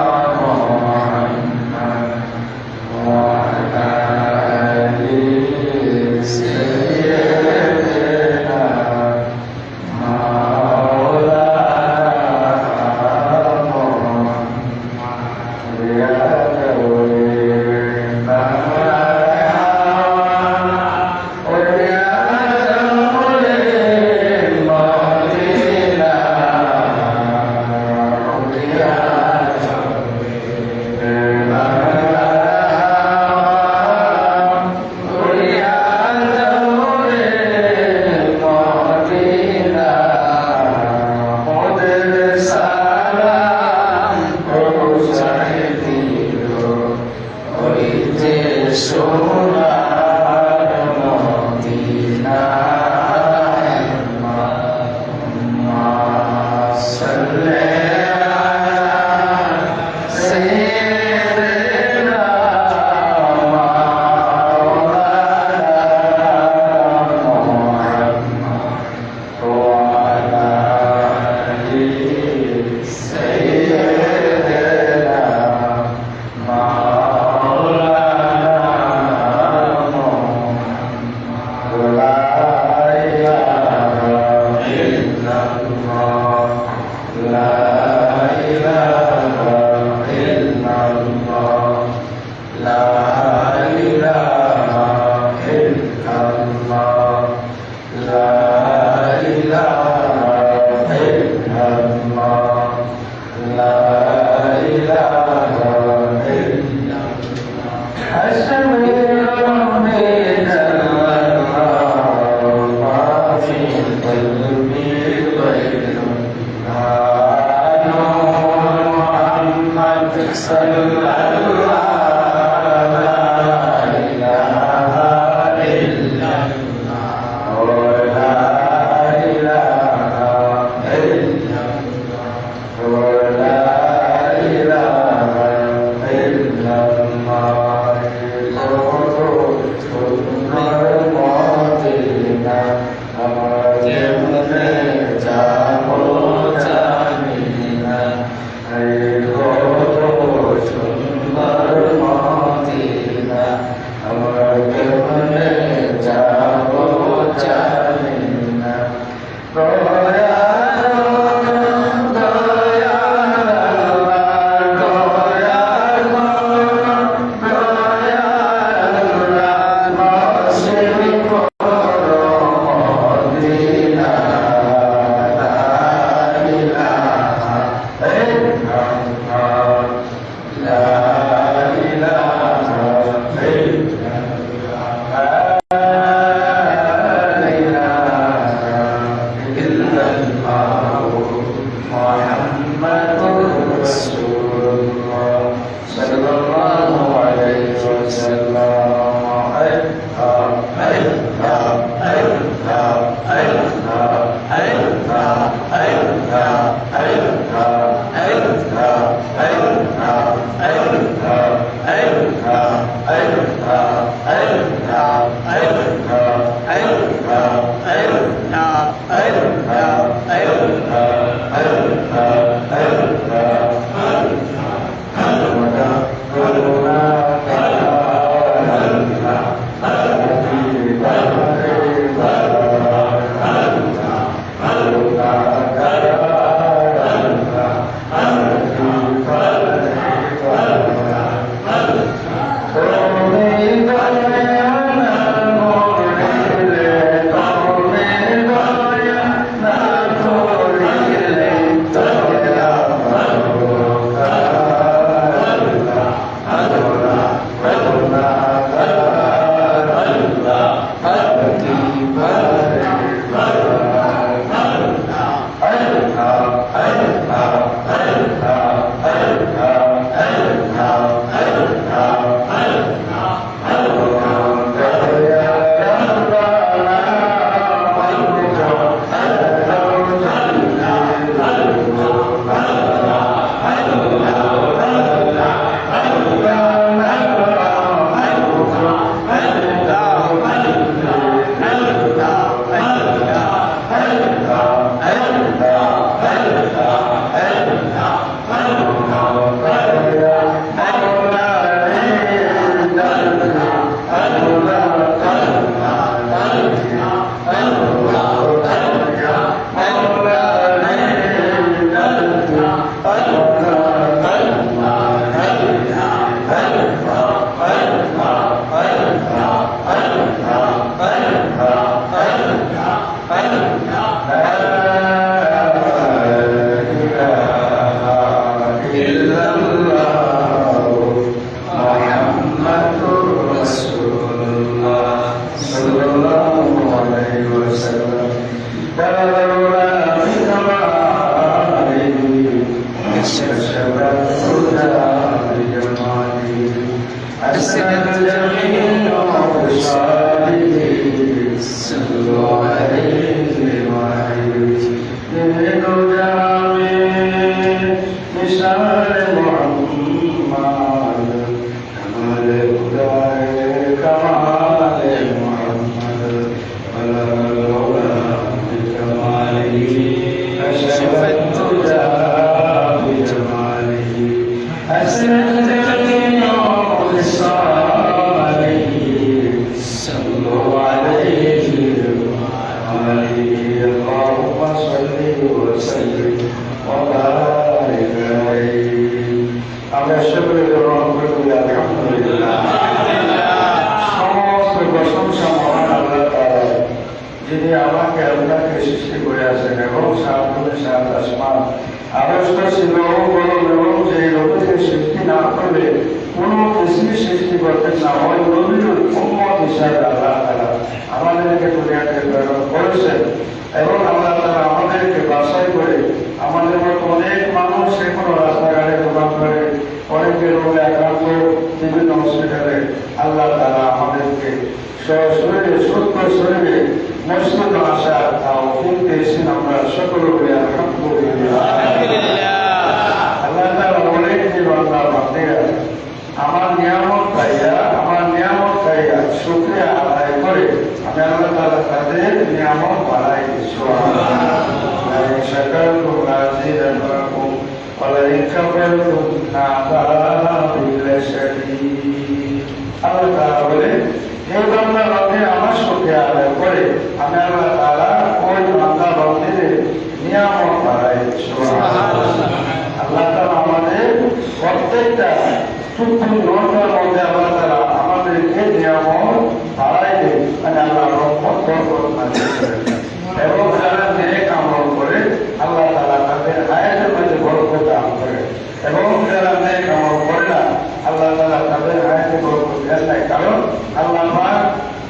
Uh... সুন্দর হিসাবে আল্লাহ তাআলা আমাদেরকে দুনিয়াতে প্রেরণ করেছেন এবং আল্লাহ তাআলা আমাদেরকে বাছাই করে আমাদের মতো অনেক মানুষ এখনও রাস্তাঘাটে দোকান করে, অনেকে রোগে আক্রান্ত, বিভিন্ন হসপিটালে আল্লাহ তাআলা আমাদেরকে শরীরে সুস্থ শরীরে মসজিদ আসা তাও দিয়েছেন। আমরা সকল বলে আল্লাহ তাআলা অনেক যে বান্দা বান্দিরা আমার নিয়ামত পাইয়া আমার নিয়ামত সুখে আদায় করে আমি আল্লাহ তালা তাদের নিয়ামত বাড়াই আল্লাহ তালা বলে আমার সুখে আদায় করে আমি আল্লাহ তালা ওই বান্দা বান্ধের আল্লাহ তালা আমাদের প্রত্যেকটা টুকু নটার আমাদেরকে নিয়ামত বাড়াই দেয়। মানে আল্লাহ। এবং যারা নেক আমল করে, আল্লাহ তাআলা তাদের হায়াতের মধ্যে বরকত দান করে। এবং যারা নেক আমল করে না, আল্লাহ তাআলা তাদের হায়াতে বরকত দেন নাই। কারণ আল্লাহ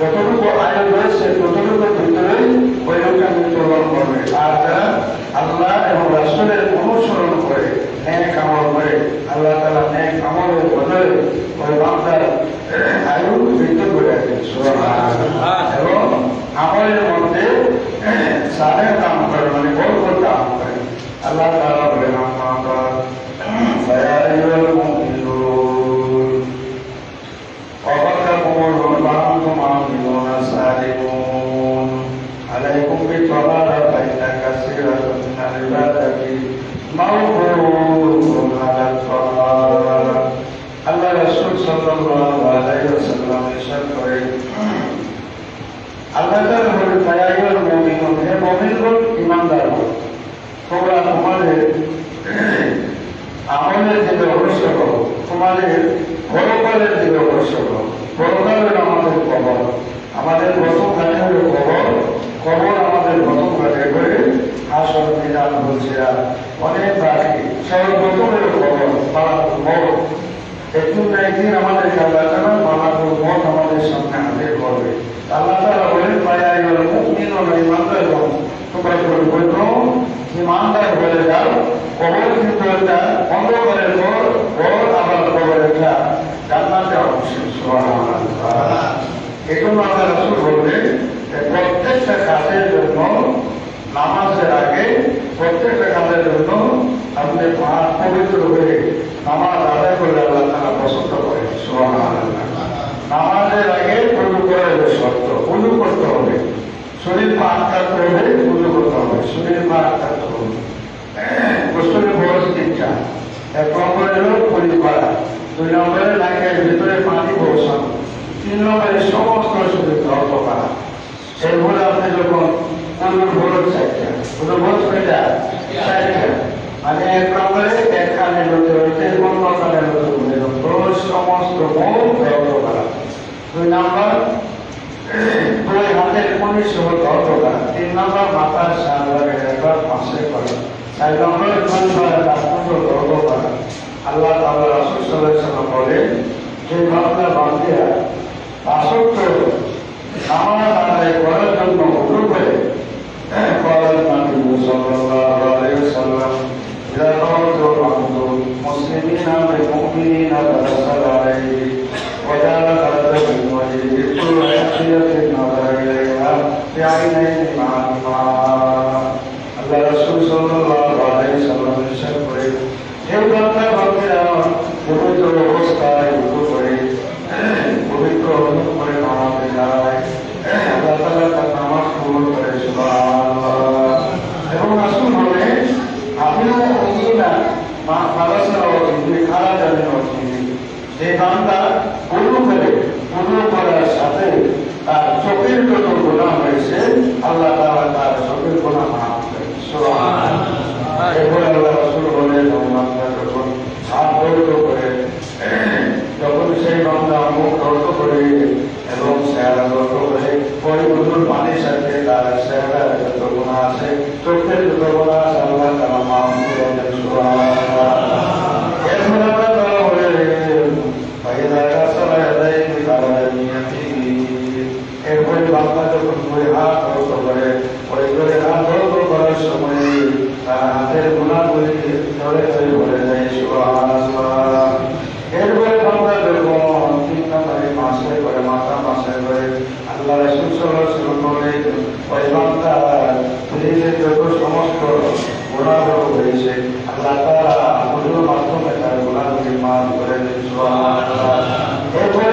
যতটুকু আয়ু রয়েছে ততটুকু ভিতরেই ওইরকম মৃত্যুবরণ করবে। আর যারা আল্লাহ এবং রাসূলের অনুসরণ করে নেক আমল করে আল্লাহ তালা নেক আমলের বদলে ওই বান্দার আয়ু বৃদ্ধি করে সুবহানাল্লাহ। এবং আমলের মধ্যে সাদের কাম করে মানে বড় দান করে আল্লাহ তাআলা বলেন আল্লাহ রসুল ওয়াসাল্লাম ইরশাদ করেন আল্লাহ বলেন ফায়াইয়ুল মুমিনুন হে মুমিনগণ ঈমানদার তোমরা তোমাদের আমলের দিকে তোমাদের পরকালের দিকে অগ্রসর করো পরকাল হলো আমাদের কবর আমাদের প্রথম ঘাটে হলো কবর কবর আমাদের প্রথম ঘাটে করে আসল বিধান বলছে আর অনেক বাকি সর্বপ্রথম হলো কবর মালাকুল মৌত একদিন না একদিন আমাদের আল্লাহ তাআলা মালাকুল মৌত আমাদের সামনে হাজির করবে আল্লাহ তাআলা বলেন পায়া ইমাল মুমিনুন ইমানদার তোমরা বলব ইমানদার হয়ে যাও কবর কিন্তু একটা অন্ধকারের ঘর ঘর আবার কবর একটা প্রত্যেকটা কাজের জন্য নামাজের আগে প্রত্যেকটা কাজের জন্য আপনি পবিত্র হয়ে নামাজ আদায় করলে আল্লাহ তারা পছন্দ করে নামাজের আগে পুজো করা শর্ত পুজো করতে হবে। শরীর পাক থাকতে হবে পুজো করতে হবে। শরীর পাক থাকতে হবে। গোসলের বড় তিনটা। এক নম্বরে হলো পরিপাড়া। দুই নম্বরে নাকের ভিতরে পানি পৌঁছানো তিন নম্বরে সমস্ত শরীর ধর্ম করা এরপরে আপনি যখন পুজোর বড় চারটা পুজো বড় কয়টা চারটা মানে এক নম্বরে এক কানে লোকে রয়েছে কানে লোকে রয়েছে। সমস্ত মন ধর্ম করা। দুই নম্বর, দুই হাতের কোনি সহ ধর্ম করা। তিন নম্বর, মাথার সামনে একবার পাশে করা। চার নম্বর করা। আল্লাহ আলাইহি সাল্লাম বলেন, যে বান্দা বান্দিয়া ও ইন্দ্রি খারা জানেন যে বান্দা গুরু করে গুরু করার সাথে তার চোখের যত গুণা হয়েছে, আল্লাহ তাআলা তার চোখের গুণা মাফ এরপরে আল্লাহ রাসূল বলেন যখন হাত করে, যখন সেই বান্দা মুখ রত করে এবং চেহারা রত করে পরিবর্তন পানির সাথে তার চেহারা যত গুণা আছে, চোখের যত গুণা আছে, আল্লাহ তাআলা মাফ করে দেন সুবহানাল্লাহ এরপরে আল্লাহ তাআলা বলেন ফাইদা কাসারা ইয়াদাইহি ফালা ইয়ামিনিহি এরপরে বান্দা যখন দুই হাত রত করে ওই করে হাত রত করার সময় তার হাতের গুণাগুলি ধরে ধরে বলে যায় এরপরে বান্দা যখন তিন নম্বরে মাসে করে মাথা মাসে করে আল্লাহ রাসূল ওয়াসাল্লাম ওই বান্দা পৃথিবীর যত সমস্ত গুণাগুলো হয়েছে আল্লাহ আমলের মাধ্যমে তার গুণাগুলি মাফ করে দেন এরপরে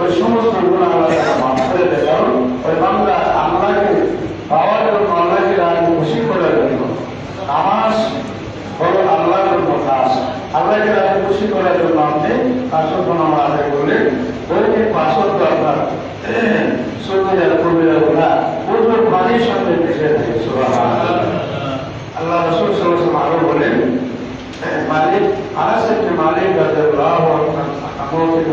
ওই সমস্ত গুণা আল্লাহ তাআলা মাফ করে দেয়। কারণ ওই বান্দা আল্লাহকে পাওয়ার জন্য আল্লাহকে রাজি খুশি করার জন্য। নামাজ হলো আল্লাহর জন্য আল্লাহকে রাজি খুশি করার জন্য আপনি পাঁচশো নামাজ আদায় করলেন দৈনিক পাঁচশো আপনার সত্যি কবিরা গুণা প্রচুর সঙ্গে ভেসে থাকে আল্লাহ রসুল সাল্লাল্লাহু আরও বলেন, মালিক ইবনে মালিক রাদিয়াল্লাহু আনহু থেকে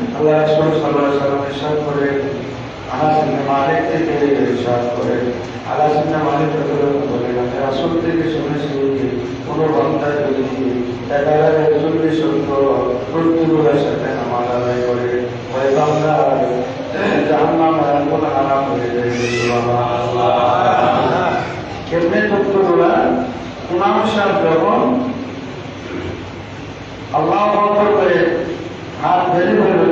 আল্লাহ রাসূল সাল্লাল্লাহু আলাইহি ওয়াসাল্লাম ইরশাদ করেন আনাস ইবনে মালিক থেকে ইরশাদ করেন আনাস ইবনে মালিক রাদিয়াল্লাহু বলেন আমি রাসূল থেকে শুনেছি কোন বান্দা যদি একালা রাসূলের সঙ্গে প্রত্যেকের সাথে নামাজ আদায় করে ওই বান্দা জাহান্নাম আগুন হারাম হয়ে যায় সুবহানাল্লাহ কেমনে তত্ত্বরা ইমাম যখন আল্লাহ করে হাত বেরিয়ে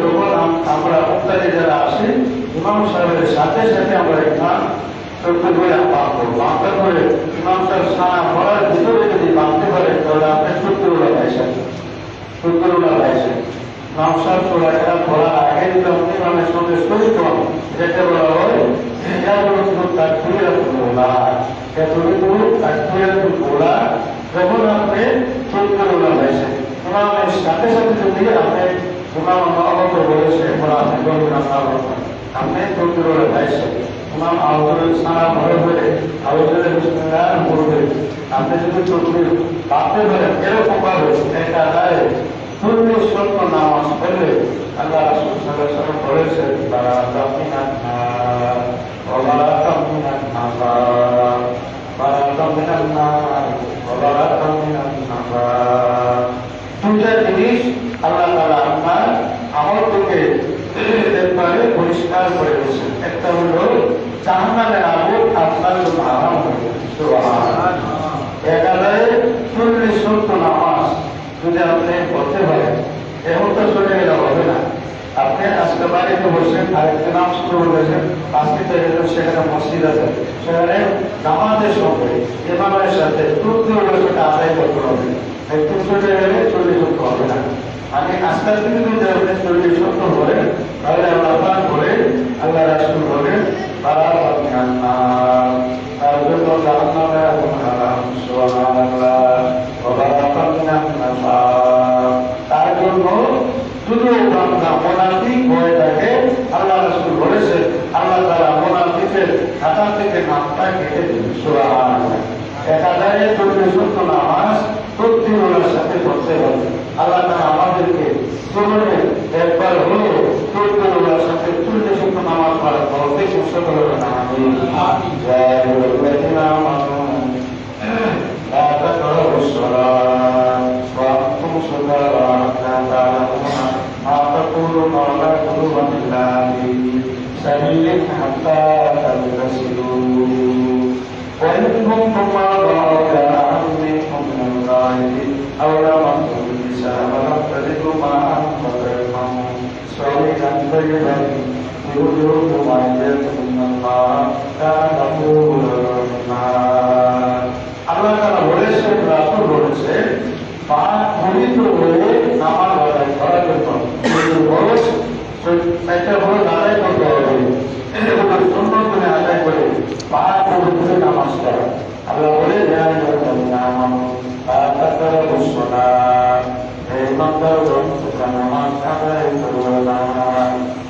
সাথে সাথে আমরা এখান তত্ত্ব করে বাঁধবো বাঁধতে করে ইমাম সাহেব সানা পড়ার ভিতরে যদি বাঁধতে পারে তাহলে আপনি সত্তরুলা পাইছেন। সত্তরুলা পাইছেন। সাথে সাথে যদি আপনি বলেছে আপনার আপনি সত্তরুলা পাইছেন ইমাম আউজের সারা ভরে ভরে আউজের বিসমিল্লাহ বলবে। আপনি যদি চলবে ভাবতে পারেন এরকম ভাবে এটা দায় পূর্ণ সত্য নামাজ পড়লে আল্লাহ রাসূল সাল্লাল্লাহু আলাইহি ওয়াসাল্লাম বলেছেন তারা তামিনাত ওয়ালা তামিনাত নাফার। ওয়ালা তামিনাত নার ওয়ালা তামিনাত নাফার দুটা জিনিস আল্লাহ তাআলা আপনার আমল থেকে একবারে পরিষ্কার করে দিয়েছেন একটা হলো, জাহান্নামের আগুন আপনার জন্য আরাম সুবহানাল্লাহ। একাধারে চল্লিশ সত্য নামাজ যদি আপনি করতে পারেন, এখন তো চলে গেলে হবে না। আপনি আজকে বাড়িতে বসেন, আরেকটা নাম শুরু করেছেন আজকে তো এরকম সেখানে মসজিদ আছে। সেখানে নামাজের সঙ্গে ইমামের সাথে সাথে আদায় করতে হবে। একটু চলে গেলে চল্লিশ করতে হবে না। আমি আজকাল থেকে যদি আপনি চল্লিশ সত্তর করেন তাহলে আল্লাহ পাক করে আল্লাহ রাসুল তারা আল্লাহ, তার তার থাকে সত্য সাথে করতে হবে আল্লাহ তাআলা আমাদেরকে জীবনে একবার হলো প্রতিদিনের সাথে চল্লিশ সত্য নামাজ شكرا يا الذين آمنوا لا تكرهوا الصلاة وأقيموا الصلاة وأنتم تعلمون ما تقولون على قلوب الله سبيل حتى تنتسلوا وإن كنتم مرضى أو كان أحد منكم من الغائب أو لمستم النساء فلم تجدوا ماء فتيمموا صعيدا طيبا يرجوكم أيديكم إن الله كان غفورا رحيما আল্লাহ তারা বলেছেন রাসুল বলেছে পাক পবিত্র হয়ে নামাজ আদায় করার জন্য কিন্তু বরস একটা বড় আদায় করতে হবে এগুলো সুন্দর করে আদায় করে পাক পবিত্র নামাজ করা আল্লাহ বলে ধ্যান করতেন নাম তাছাড়া বসবো না এই নম্বর গ্রন্থ নামাজ আদায় করবো না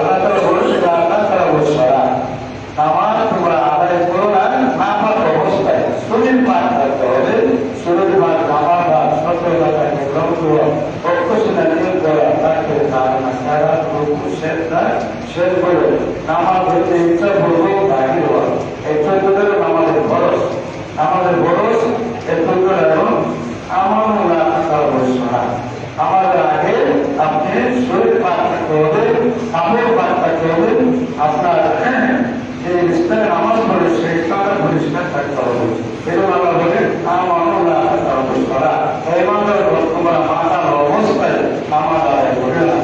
আল্লাহ তাআলা বলেছেন আল্লাহ তাআলা বলেছেন নামাজ তোমরা আদায় করো না নামাজ অবস্থায় শরীর পাঠ করতে হবে শরীর পাঠ আর সত্যতা থাকে গ্রন্থ প্রত্যেকটা নিয়োগ করা তাকে ধারণা সারা রূপ শেষ করে নামাজ হইতে ইচ্ছা পূর্বক বাহির হওয়া এই চোদ্দের আমাদের বরস আমাদের বরস এই চোদ্দ এখন আমার মনে আসার বয়স না আমাদের আগে আপনি শরীর পাঠ করতে হবে কাপড় পাঠ করতে হবে আপনার যে ইসলামে নামাজ পড়ে সেই ইসলামের পরিষ্কার থাকতে হবে এরকম আল্লাহ বলে আমার করা এই মাত্র তোমরা মাতার অবস্থায় নামাজ আদায় করে না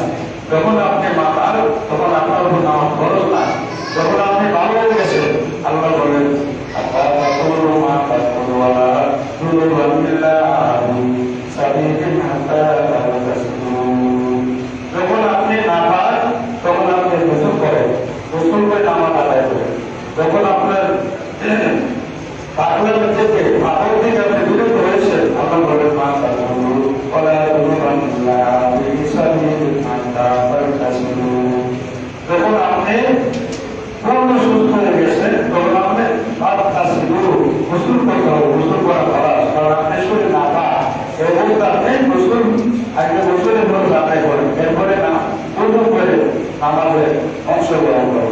যখন আপনি মাতার তখন আপনার উপর নামাজ খরচ না যখন আপনি ভালো হয়ে গেছেন আল্লাহ বলেন আপনার মা তাকুলওয়ালা সাবিলিন হাত্তা যখন আপনি না পান তখন আপনি গোসল করেন গোসল করে নামাজ আদায় করেন যখন আপনার পাগলের থেকে পাগল থেকে আপনি বিরত হয়েছেন আল্লাহ বলেন মা তাকুলু ওয়ালা তুনুবান্না বিসাবিল হাত্তা তাগতাসিলু যখন আপনি পূর্ণ সুস্থ হয়ে গেছেন তখন আপনি তাগতাসিলু গোসল করতে হবে গোসল করা খরচ কারণ আপনি শরীর না পান এই অবস্থা আপনি গোসল করেন এরপরে পূর্ণ করে আমাদের অংশগ্রহণ করে।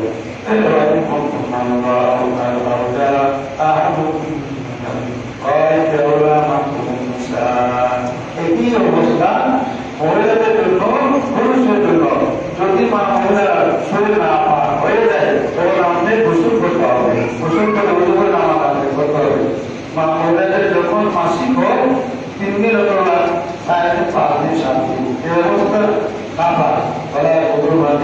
যদি মা মহিলার শরীর না পাক হয়ে যায় তখন আপনি গোসল করতে হবে গোসল করে ওই করে নামাজ আদায় করতে হবে মা মহিলাদের যখন মাসিক হোক তিন দিন অথবা সাড়ে তিন পাঁচ দিন সাত না পাক বলা অগ্রবাদ